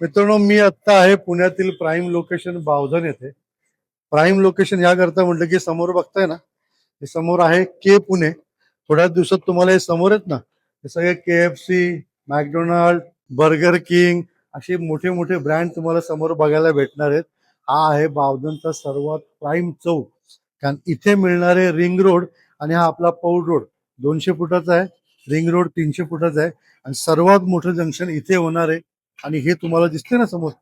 मित्रांनो मी आत्ता आहे पुण्यातील प्राईम लोकेशन बावधन येथे. प्राईम लोकेशन या करता म्हटलं की समोर बघताय ना हे समोर आहे के पुणे थोड्याच दिवसात तुम्हाला हे समोर आहेत ना हे सगळे K F C McDonald burger king असे मोठे मोठे ब्रँड तुम्हाला समोर बघायला भेटणार आहेत. हा आहे बावधनचा सर्वात प्राईम चौक. कारण इथे मिळणारे रिंग रोड आणि हा आपला पौड रोड दोनशे फुटाचा आहे. रिंग रोड तीनशे फुटाचा आहे. आणि सर्वात मोठं जंक्शन इथे होणार आहे. आणि हे तुम्हाला दिसते ना समोर?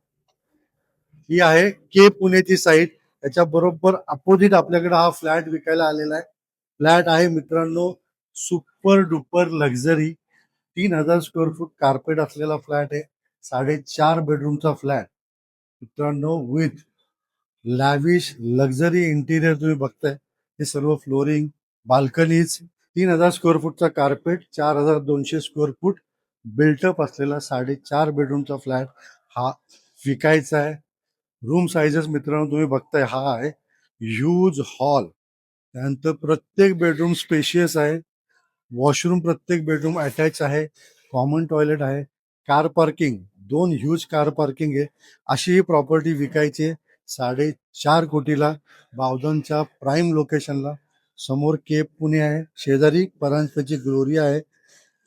ही आहे के पुणेची साईट त्याच्या बरोबर अपोजिट आपल्याकडे हा फ्लॅट विकायला आलेला आहे. फ्लॅट आहे मित्रांनो सुपर डुपर लक्झरी तीन हजार स्क्वेअर फूट कार्पेट असलेला फ्लॅट आहे. साडेचार बेडरूमचा फ्लॅट मित्रांनो विथ लॅविश लक्झरी इंटिरियर तुम्ही बघताय. हे सर्व फ्लोरिंग बाल्कनीज तीन हजार स्क्वेअर फूटचा कार्पेट चार हजार दोनशे स्क्वेअर फूट बिल्टअप असलेला साडेचार बेडरूमचा फ्लॅट हा विकायचा आहे. रूम साईजेस मित्रांनो तुम्ही बघताय हा आहे ह्यूज हॉल त्यानंतर प्रत्येक बेडरूम स्पेशियस आहे. वॉशरूम प्रत्येक बेडरूम अटॅच आहे. कॉमन टॉयलेट आहे. कार पार्किंग दोन ह्यूज कार पार्किंग आहे. अशी ही प्रॉपर्टी विकायची आहे साडेचार कोटीला. बावधनच्या प्राईम लोकेशनला समोर केप पुणे आहे. शेजारी परांजपेची ग्लोरी आहे.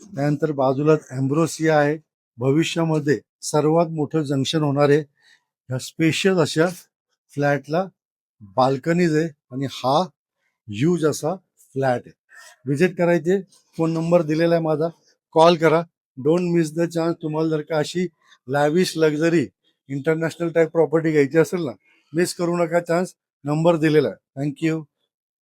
त्यानंतर बाजूलाच अँब्रोसिया आहे. भविष्यामध्ये सर्वात मोठं जंक्शन होणार आहे. ह्या स्पेशल अशा फ्लॅटला बाल्कनीज आहे आणि हा ह्यूज असा फ्लॅट आहे. व्हिजिट करायचे फोन नंबर दिलेला आहे माझा. कॉल करा. डोंट मिस द चान्स तुम्हाला जर का अशी lavish luxury international type property घ्यायची असेल ना मिस करू नका चान्स नंबर दिलेला आहे. थँक्यू